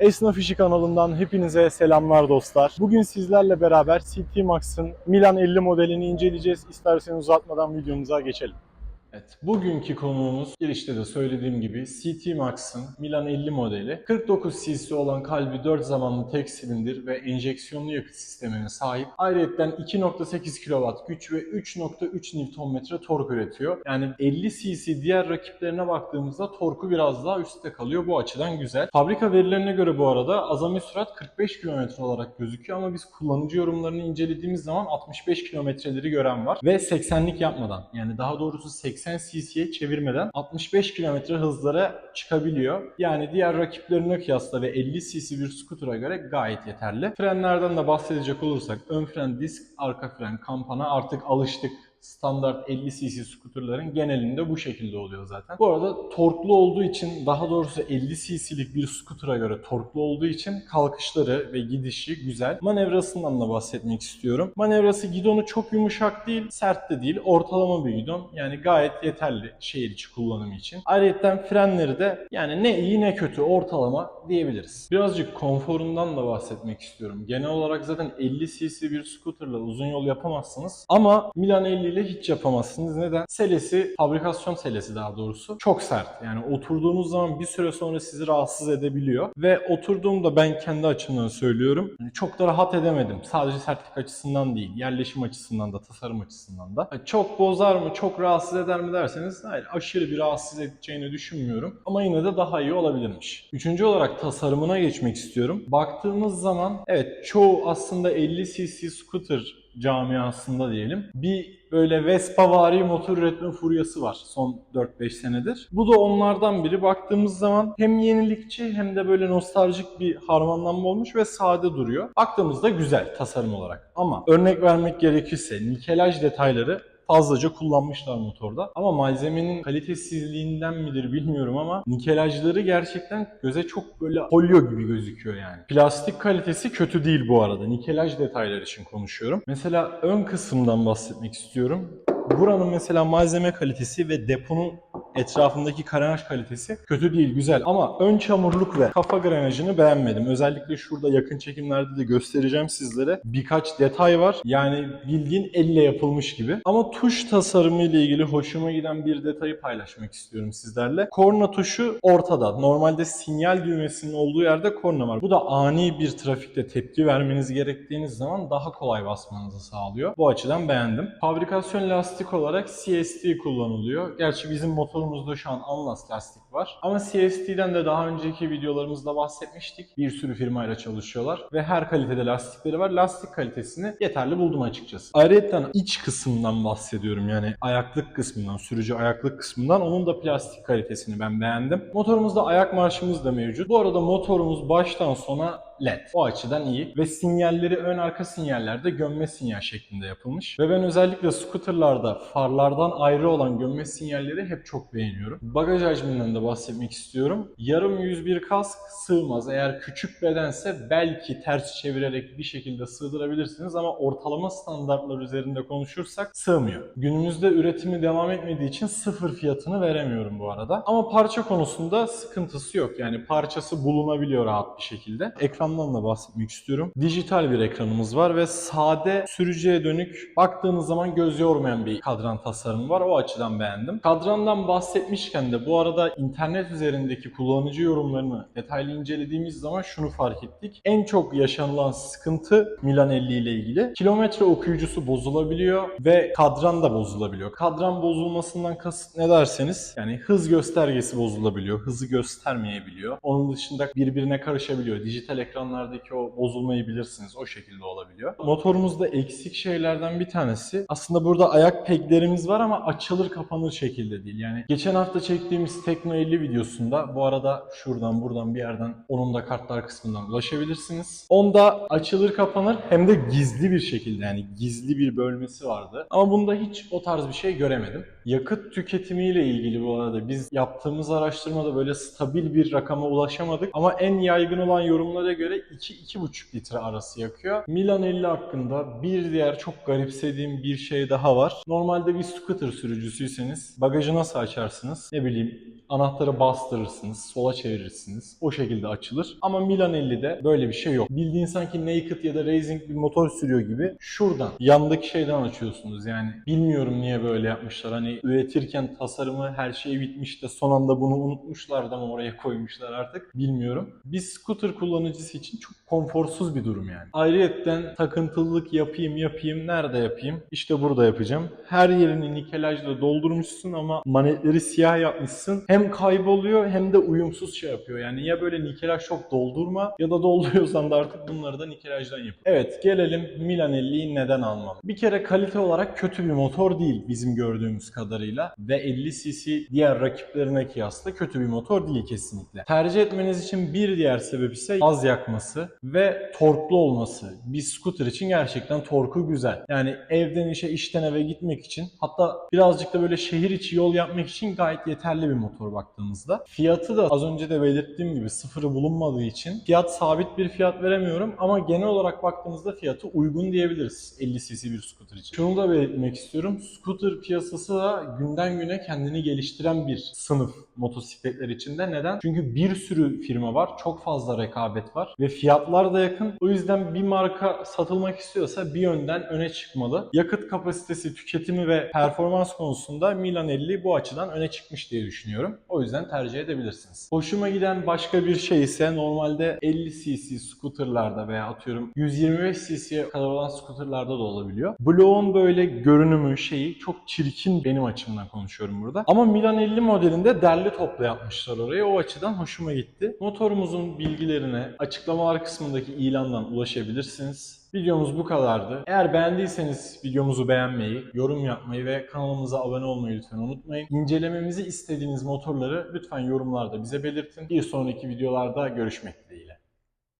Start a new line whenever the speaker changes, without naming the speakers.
Esnaf İşi kanalından hepinize selamlar dostlar. Bugün sizlerle beraber CT Max'ın Milan 50 modelini inceleyeceğiz. İsterseniz uzatmadan videomuza geçelim. Evet, bugünkü konuğumuz girişte de söylediğim gibi CT Max'ın Milan 50 modeli. 49 cc olan kalbi 4 zamanlı tek silindir ve enjeksiyonlu yakıt sistemine sahip. Ayrıca 2.8 kW güç ve 3.3 Nm tork üretiyor. Yani 50 cc diğer rakiplerine baktığımızda torku biraz daha üstte kalıyor. Bu açıdan güzel. Fabrika verilerine göre bu arada azami sürat 45 km olarak gözüküyor ama biz kullanıcı yorumlarını incelediğimiz zaman 65 kilometreleri gören var. Ve 80'lik yapmadan yani daha doğrusu 80 cc'ye çevirmeden 65 km hızlara çıkabiliyor. Yani diğer rakiplerine kıyasla ve 50 cc bir scooter'a göre gayet yeterli. Frenlerden de bahsedecek olursak ön fren disk, arka fren kampana artık alıştık standart 50 cc skuterların genelinde bu şekilde oluyor zaten. Bu arada torklu olduğu için daha doğrusu 50 cc'lik bir skutura göre torklu olduğu için kalkışları ve gidişi güzel. Manevrasından da bahsetmek istiyorum. Manevrası gidonu çok yumuşak değil, sert de değil, ortalama bir gidon. Yani gayet yeterli şehir içi kullanımı için. Ayrıca frenleri de yani ne iyi ne kötü ortalama diyebiliriz. Birazcık konforundan da bahsetmek istiyorum. Genel olarak zaten 50 cc bir skuterla uzun yol yapamazsınız. Ama Milan 50 ile hiç yapamazsınız. Neden? Selesi, fabrikasyon selesi daha doğrusu çok sert. Yani oturduğunuz zaman bir süre sonra sizi rahatsız edebiliyor. Ve oturduğumda ben kendi açımdan söylüyorum. hani çok da rahat edemedim. Sadece sertlik açısından değil, yerleşim açısından da, tasarım açısından da. Ha, Çok bozar mı, çok rahatsız eder mi derseniz hayır aşırı bir rahatsız edeceğini düşünmüyorum. Ama yine de daha iyi olabilirmiş. Üçüncü olarak tasarımına geçmek istiyorum. Baktığımız zaman evet çoğu aslında 50 cc scooter camiasında diyelim bir böyle Vespa-vari motor üretme furyası var son 4-5 senedir. Bu da onlardan biri. Baktığımız zaman hem yenilikçi hem de böyle nostaljik bir harmanlanma olmuş ve sade duruyor. Baktığımızda güzel tasarım olarak. Ama örnek vermek gerekirse nikelaj detayları fazlaca kullanmışlar motorda. Ama malzemenin kalitesizliğinden midir bilmiyorum ama nikelajları gerçekten göze çok böyle folyo gibi gözüküyor yani. Plastik kalitesi kötü değil bu arada. Nikelaj detayları için konuşuyorum. Mesela ön kısımdan bahsetmek istiyorum. Buranın mesela malzeme kalitesi ve deponun etrafındaki karenaj kalitesi kötü değil, güzel. Ama ön çamurluk ve kafa grenajını beğenmedim. Özellikle şurada yakın çekimlerde de göstereceğim sizlere. Birkaç detay var. Yani bildiğin elle yapılmış gibi. Ama tuş tasarımı ile ilgili hoşuma giden bir detayı paylaşmak istiyorum sizlerle. Korna tuşu ortada. Normalde sinyal düğmesinin olduğu yerde korna var. Bu da ani bir trafikte tepki vermeniz gerektiğiniz zaman daha kolay basmanızı sağlıyor. Bu açıdan beğendim. Fabrikasyon lastik olarak CST kullanılıyor. Gerçi bizim motorumuzda şu an Anlas lastik var. Ama CST'den de daha önceki videolarımızda bahsetmiştik. Bir sürü firmayla çalışıyorlar ve her kalitede lastikleri var. Lastik kalitesini yeterli buldum açıkçası. Ayrıca iç kısmından bahsediyorum yani ayaklık kısmından, sürücü ayaklık kısmından onun da plastik kalitesini ben beğendim. Motorumuzda ayak marşımız da mevcut. Bu arada motorumuz baştan sona LED. O açıdan iyi. Ve sinyalleri ön arka sinyallerde gömme sinyal şeklinde yapılmış. Ve ben özellikle scooterlarda farlardan ayrı olan gömme sinyalleri hep çok beğeniyorum. Bagaj hacminden de bahsetmek istiyorum. Yarım 101 kask sığmaz. Eğer küçük bedense belki ters çevirerek bir şekilde sığdırabilirsiniz ama ortalama standartlar üzerinde konuşursak sığmıyor. Günümüzde üretimi devam etmediği için sıfır fiyatını veremiyorum bu arada. Ama parça konusunda sıkıntısı yok. Yani parçası bulunabiliyor rahat bir şekilde. Ekrandan da bahsetmek istiyorum. Dijital bir ekranımız var ve sade sürücüye dönük baktığınız zaman göz yormayan bir kadran tasarımı var. O açıdan beğendim. Kadrandan bahsetmişken de bu arada internet üzerindeki kullanıcı yorumlarını detaylı incelediğimiz zaman şunu fark ettik. En çok yaşanılan sıkıntı Milan 50 ile ilgili. Kilometre okuyucusu bozulabiliyor ve kadran da bozulabiliyor. Kadran bozulmasından kasıt ne derseniz yani hız göstergesi bozulabiliyor. Hızı göstermeyebiliyor. Onun dışında birbirine karışabiliyor. Dijital ekranlardaki o bozulmayı bilirsiniz. O şekilde olabiliyor. Motorumuzda eksik şeylerden bir tanesi aslında burada ayak peglerimiz var ama açılır kapanır şekilde değil. Yani geçen hafta çektiğimiz Tekno 50 videosunda bu arada şuradan buradan bir yerden onun da kartlar kısmından ulaşabilirsiniz. Onda açılır kapanır hem de gizli bir şekilde yani gizli bir bölmesi vardı. Ama bunda hiç o tarz bir şey göremedim. Yakıt tüketimiyle ilgili bu arada biz yaptığımız araştırmada böyle stabil bir rakama ulaşamadık. Ama en yaygın olan yorumlara göre 2-2,5 litre arası yakıyor. Milan 50 hakkında bir diğer çok garipsediğim bir şey daha var. Normalde bir scooter sürücüsüyseniz bagajı nasıl açarsınız? Ne bileyim Anahtarı bastırırsınız, sola çevirirsiniz. O şekilde açılır. Ama Milan 50'de böyle bir şey yok. Bildiğin sanki Naked ya da Racing bir motor sürüyor gibi şuradan, yandaki şeyden açıyorsunuz. Yani bilmiyorum niye böyle yapmışlar. Hani üretirken tasarımı her şey bitmiş de son anda bunu unutmuşlar da mı oraya koymuşlar artık bilmiyorum. Bir scooter kullanıcısı için çok konforsuz bir durum yani. Ayrıyetten takıntılılık yapayım yapayım nerede yapayım? İşte burada yapacağım. Her yerini nikelajla doldurmuşsun ama manetleri siyah yapmışsın. Hem kayboluyor hem de uyumsuz şey yapıyor. Yani ya böyle nikelaj çok doldurma ya da dolduruyorsan da artık bunları da nikelajdan yap. Evet gelelim Milan 50'yi neden almalı? Bir kere kalite olarak kötü bir motor değil bizim gördüğümüz kadarıyla ve 50 cc diğer rakiplerine kıyasla kötü bir motor değil kesinlikle. Tercih etmeniz için bir diğer sebep ise az yakması ve torklu olması. Bir scooter için gerçekten torku güzel. Yani evden işe, işten eve gitmek için hatta birazcık da böyle şehir içi yol yapmak için gayet yeterli bir motor baktığımızda. Fiyatı da az önce de belirttiğim gibi sıfırı bulunmadığı için fiyat sabit bir fiyat veremiyorum ama genel olarak baktığımızda fiyatı uygun diyebiliriz 50 cc bir scooter için. Şunu da belirtmek istiyorum. Scooter piyasası da günden güne kendini geliştiren bir sınıf motosikletler içinde. Neden? Çünkü bir sürü firma var. Çok fazla rekabet var. Ve fiyatlar da yakın. O yüzden bir marka satılmak istiyorsa bir yönden öne çıkmalı. Yakıt kapasitesi, tüketimi ve performans konusunda Milan 50 bu açıdan öne çıkmış diye O yüzden tercih edebilirsiniz. Hoşuma giden başka bir şey ise normalde 50 cc scooterlarda veya atıyorum 125 cc'ye kadar olan scooterlarda da olabiliyor. Bloğun böyle görünümü şeyi çok çirkin benim açımdan konuşuyorum burada. Ama Milan 50 modelinde derli toplu yapmışlar orayı. O açıdan hoşuma gitti. Motorumuzun bilgilerine açıklamalar kısmındaki ilandan ulaşabilirsiniz. Videomuz bu kadardı. Eğer beğendiyseniz videomuzu beğenmeyi, yorum yapmayı ve kanalımıza abone olmayı lütfen unutmayın. İncelememizi istediğiniz motorları lütfen yorumlarda bize belirtin. Bir sonraki videolarda görüşmek dileğiyle.